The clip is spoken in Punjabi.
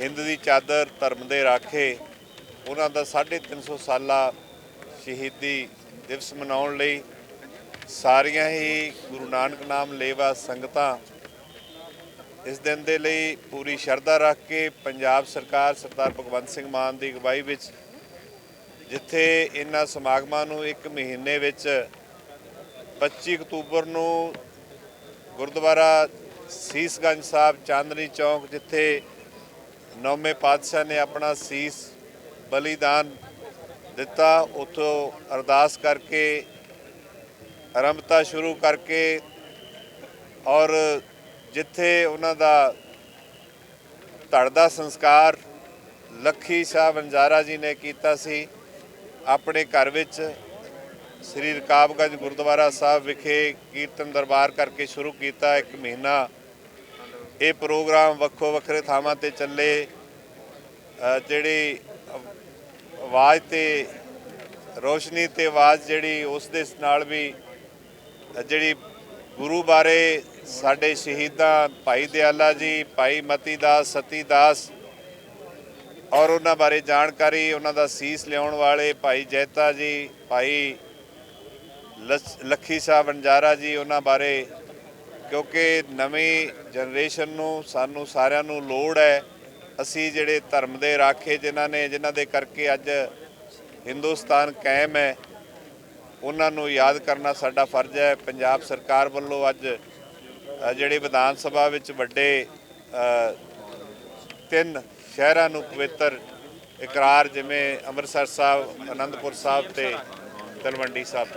ਹਿੰਦ ਦੀ ਚਾਦਰ, ਧਰਮ ਦੇ ਰਾਖੇ, ਉਹਨਾਂ ਦਾ 350 ਸਾਲਾ ਸ਼ਹੀਦੀ ਦਿਵਸ ਮਨਾਉਣ ਲਈ ਸਾਰੀਆਂ ਹੀ ਗੁਰੂ ਨਾਨਕ ਨਾਮ ਲੇਵਾ ਸੰਗਤਾਂ ਇਸ ਦਿਨ ਦੇ ਲਈ ਪੂਰੀ ਸ਼ਰਧਾ ਰੱਖ ਕੇ ਪੰਜਾਬ ਸਰਕਾਰ ਸਰਦਾਰ ਭਗਵੰਤ ਸਿੰਘ ਮਾਨ ਦੀ ਅਗਵਾਈ ਵਿੱਚ, ਜਿੱਥੇ ਇਹਨਾਂ ਸਮਾਗਮਾਂ ਨੂੰ ਇੱਕ ਮਹੀਨੇ ਵਿੱਚ 25 ਅਕਤੂਬਰ ਨੂੰ ਗੁਰਦੁਆਰਾ ਸੀਸਗੰਜ ਸਾਹਿਬ ਚਾਂਦਨੀ ਚੌਕ ਜਿੱਥੇ ਨੌਵੇਂ ਪਾਤਸ਼ਾਹ ਨੇ ਆਪਣਾ ਸੀਸ, ਬਲੀਦਾਨ ਦਿੱਤਾ। ਉਥੋਂ ਅਰਦਾਸ ਕਰਕੇ, ਆਰੰਭਤਾ ਸ਼ੁਰੂ ਕਰਕੇ ਔਰ ਜਿੱਥੇ ਉਹਨਾਂ ਦਾ ਧੜ ਦਾ ਸੰਸਕਾਰ ਲੱਖੀ ਸ਼ਾਹ ਬੰਜਾਰਾ ਜੀ ਨੇ ਕੀਤਾ ਸੀ, ਆਪਣੇ ਘਰ ਵਿੱਚ ਸ੍ਰੀ ਰਕਾਬਗੰਜ ਗੁਰਦੁਆਰਾ ਸਾਹਿਬ ਵਿਖੇ ਕੀਰਤਨ ਦਰਬਾਰ ਕਰਕੇ ਸ਼ੁਰੂ ਕੀਤਾ। ਇੱਕ ਮਹੀਨਾ ਇਹ ਪ੍ਰੋਗਰਾਮ ਵੱਖੋ ਵੱਖਰੇ ਥਾਵਾਂ ਤੇ ਚੱਲੇ। ਜਿਹੜੀ ਆਵਾਜ਼ ਤੇ ਰੋਸ਼ਨੀ ਤੇ ਆਵਾਜ਼ ਜਿਹੜੀ ਉਸ ਦੇ ਨਾਲ ਵੀ, ਜਿਹੜੀ ਗੁਰੂ ਬਾਰੇ ਸਾਡੇ ਸ਼ਹੀਦਾਂ ਭਾਈ ਦਿਆਲਾ ਜੀ, ਭਾਈ ਮਤੀ ਦਾਸ ਸਤੀ ਦਾਸ ਔਰ ਉਹਨਾਂ ਬਾਰੇ ਜਾਣਕਾਰੀ, ਉਹਨਾਂ ਦਾ ਸੀਸ ਲਿਆਉਣ ਵਾਲੇ ਭਾਈ ਜੈਤਾ ਜੀ, ਭਾਈ ਲਛ- ਲੱਖੀ ਸਾਹਿਬ ਬੰਜਾਰਾ ਜੀ, ਉਹਨਾਂ ਬਾਰੇ ਕਿਉਂਕਿ ਨਵੀਂ ਜਨਰੇਸ਼ਨ ਨੂੰ, ਸਾਨੂੰ ਸਾਰਿਆਂ ਨੂੰ ਲੋੜ ਹੈ, ਅਸੀਂ ਜਿਹੜੇ ਧਰਮ ਦੇ ਰਾਖੇ ਜਿਨ੍ਹਾਂ ਨੇ, ਜਿਨ੍ਹਾਂ ਦੇ ਕਰਕੇ ਅੱਜ ਹਿੰਦੁਸਤਾਨ ਕਾਇਮ ਹੈ, ਉਹਨਾਂ ਨੂੰ ਯਾਦ ਕਰਨਾ ਸਾਡਾ ਫਰਜ਼ ਹੈ। ਪੰਜਾਬ ਸਰਕਾਰ ਵੱਲੋਂ ਅੱਜ ਜਿਹੜੇ ਵਿਧਾਨ ਸਭਾ ਵਿੱਚ ਵੱਡੇ ਤਿੰਨ ਸ਼ਹਿਰਾਂ ਨੂੰ ਪਵਿੱਤਰ ਇਕਰਾਰ ਜਿਵੇਂ ਅੰਮ੍ਰਿਤਸਰ ਸਾਹਿਬ ਆਨੰਦਪੁਰ ਸਾਹਿਬ ਤੇ ਤਲਵੰਡੀ ਸਾਹਿਬ।